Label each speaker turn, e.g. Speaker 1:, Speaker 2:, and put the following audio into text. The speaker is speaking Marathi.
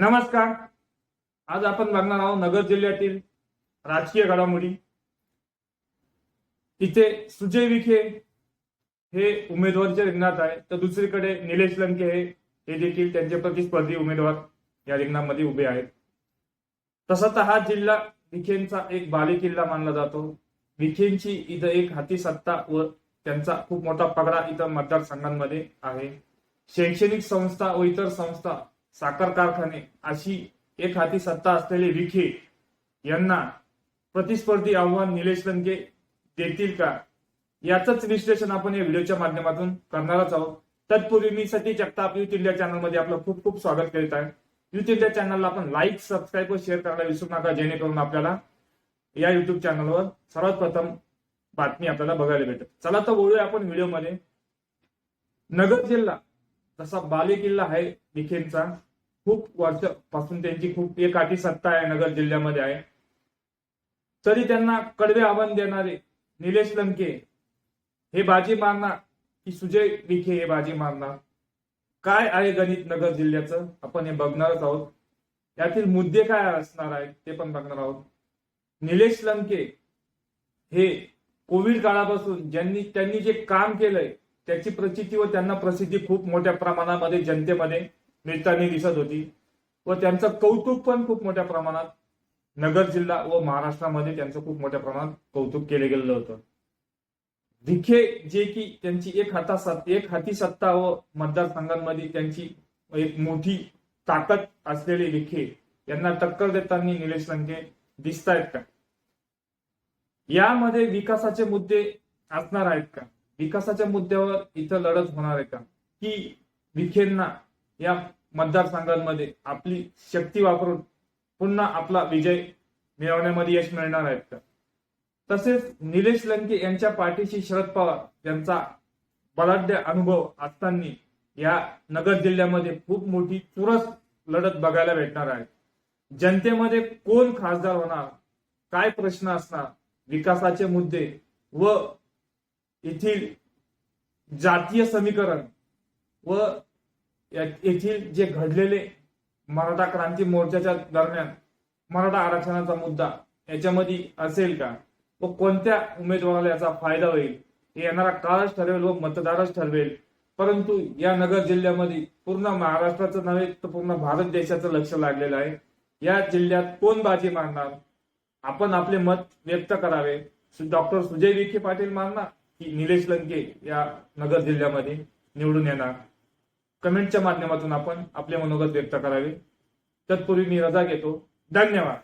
Speaker 1: नमस्कार. आज आपण बघणार आहोत नगर जिल्ह्यातील राजकीय घडामोडी. तिथे सुजय विखे हे उमेदवारीच्या रिंगणात आहे तर दुसरीकडे निलेश लंके हे हे देखील त्यांचे प्रतिस्पर्धी उमेदवार या रिंगणामध्ये उभे आहेत. तसा तर हा जिल्हा विखेंचा एक बालेकिल्ला मानला जातो. विखेंची इथं एक हाती सत्ता व त्यांचा खूप मोठा पगडा इथं मतदारसंघांमध्ये आहे. शैक्षणिक संस्था व इतर संस्था साखर कारखाने अशी एक हाती सत्ता असलेले विखे यांना प्रतिस्पर्धी आव्हान निलेश लंके देतील का? याचंच विश्लेषण आपण या व्हिडिओच्या माध्यमातून करणारच आहोत. तत्पूर्वी मी सती जगताप युथ इंडिया चॅनलमध्ये आपलं खूप खूप स्वागत करीत आहे. युथ इंडिया चॅनलला आपण लाईक सबस्क्राईब व शेअर करायला विसरू नका जेणेकरून आपल्याला या युट्यूब चॅनलवर सर्वात प्रथम बातमी आपल्याला बघायला भेटेल. चला तर बोलूया आपण व्हिडिओमध्ये. नगर जिल्हा जसा बालेकिल्ला आहे विखेंचा खूप वर्षापासून त्यांची खूप एक आठी सत्ता आहे नगर जिल्ह्यामध्ये आहे. तरी त्यांना कडवे आव्हान देणारे निलेश लंके हे बाजी मारणार की सुजय विखे हे बाजी मारणार? काय आहे गणित नगर जिल्ह्याचं? आपण हे बघणारच आहोत. यातील मुद्दे काय असणार आहेत ते पण बघणार आहोत. निलेश लंके हे कोविड काळापासून ज्यांनी त्यांनी जे काम केलंय त्याची प्रचिती व त्यांना प्रसिद्धी खूप मोठ्या प्रमाणामध्ये जनतेमध्ये. मिळताना दिसत होती. व त्यांचं कौतुक पण खूप मोठ्या प्रमाणात नगर जिल्हा व महाराष्ट्रामध्ये त्यांचं खूप मोठ्या प्रमाणात कौतुक केलं गेलेलं होतं. विखे जे की त्यांची एक हाता सत्ता एक हाती सत्ता व मतदारसंघांमध्ये त्यांची एक मोठी ताकद असलेले विखे यांना टक्कर देताना निलेश लंके दिसत आहेत का? यामध्ये विकासाचे मुद्दे असणार आहेत का? विकासाच्या मुद्द्यावर इथं लढत होणार आहे का? की विखेंना या मतदारसंघांमध्ये आपली शक्ती वापरून पुन्हा आपला विजय मिळवण्यामध्ये यश मिळणार आहेत का तसेच निलेश लंके यांच्या पाठीशी शरद पवार यांचा बलाढ्य अनुभव असताना या नगर जिल्ह्यामध्ये खूप मोठी चुरस लढत बघायला भेटणार आहे. जनतेमध्ये कोण खासदार होणार काय प्रश्न असणार विकासाचे मुद्दे व येथील जातीय समीकरण व येथील जे घडलेले मराठा क्रांती मोर्चाच्या दरम्यान मराठा आरक्षणाचा मुद्दा याच्यामध्ये असेल का? व कोणत्या उमेदवाराला याचा फायदा होईल? हे येणारा काळच ठरवेल व मतदारच ठरवेल. परंतु या नगर जिल्ह्यामध्ये पूर्ण महाराष्ट्राचं नव्हे तर पूर्ण भारत देशाचं लक्ष लागलेलं आहे. या जिल्ह्यात कोण बाजी मारणार? आपण आपले मत व्यक्त करावे. डॉक्टर सुजय विखे पाटील मारणार की निलेश लंके या नगर जिल्ह्यामध्ये निवडून येणार? कमेंटच्या माध्यमातून आपण आपले मनोगत व्यक्त करावे. तत्पूर्वी मी रजा घेतो. धन्यवाद.